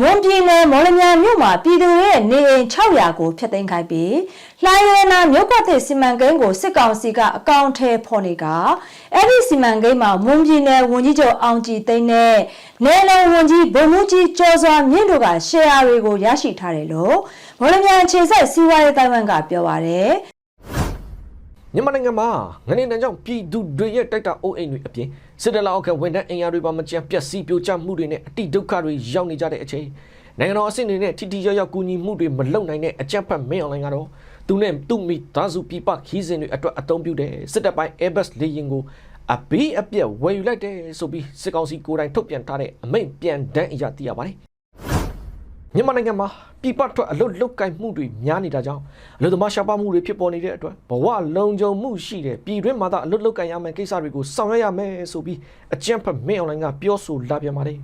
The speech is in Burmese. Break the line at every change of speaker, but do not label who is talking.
မွန်ပြည်နယ်မော်လမြိုင်မြို့မှာပြည်သူတွေရဲ့နေအိမ်600ကိုဖျက်သိမ်းခိုင်းပြီးလှိုင်းရဲနာမြို့ကတဲ့စီမံကိန်းကိုစစ်ကောင်စီကအကောင့်ထဲဖော်နေကအဲ့ဒီစီမံကိန်းမှာမွန်ပြည်နယ်ဝန်ကြီးချုပ်အောင်ကြည်သိန်းနဲ့နယ်လုံဝန်ကြီးဗိုလ်မှူးကြီးကျော်စွာမြင့်တို့ကရှယ်ယာတွေကိုရရှိထားတယ်လို့မော်လမြိုင်ခြေဆက်စီးပွားရေးတိုင်းဝန်ကပြောပါတယ်
မြန်မာနိုင်ငံမှာငနေတန်းကြောင့်ပြည်သူတွေရဲ့တိုက်တာအိုးအိမ်တွေအပြင်စစ်တပ်လက်အောက်ကဝန်ထမ်းအင်အားတွေပါမကျန်ပျက်စီးပြိုကျမှုတွေနဲ့အတိဒုက္ခတွေရောက်နေကြတဲ့အချိန်နိုင်ငံတော်အဆင့်တွေနဲ့ထိထိရောက်ရောက်ကူညီမှုတွေမလုပ်နိုင်တဲ့အကြမ်းဖက်မင်းအွန်လိုင်းကတော့သူနဲ့သူ့မိသားစုပြပခီးစဉ်တွေအတွက်အသုံးပြုတဲ့စစ်တပ်ပိုင်း Airbus လေယာဉ်ကိုအပီးအပြက်ဝယ်ယူလိုက်တယ်ဆိုပြီးစစ်ကောင်စီကိုယ်တိုင်ထုတ်ပြန်ထားတဲ့အမိန့်ပြန်တန်းအရာသိရပါတယ် မြန်မာနိုင်ငံမှာပြည်ပထွက်အလုတ်လုတ်ကိုင်မှုတွေများနေတာကြောင့်အလုတ်သမားရှားပါမှုတွေဖြစ်ပေါ်နေတဲ့အတွက်ဘဝလုံခြုံမှုရှိတဲ့ပြည်တွင်းမှာသာအလုတ်လုတ်ကိုင်ရမယ့်ကိစ္စတွေကိုဆောင်ရွက်ရမယ်ဆိုပြီးအကြံဖတ်မင်းအွန်လိုင်းကပြောဆိုလာပြန်ပါတယ်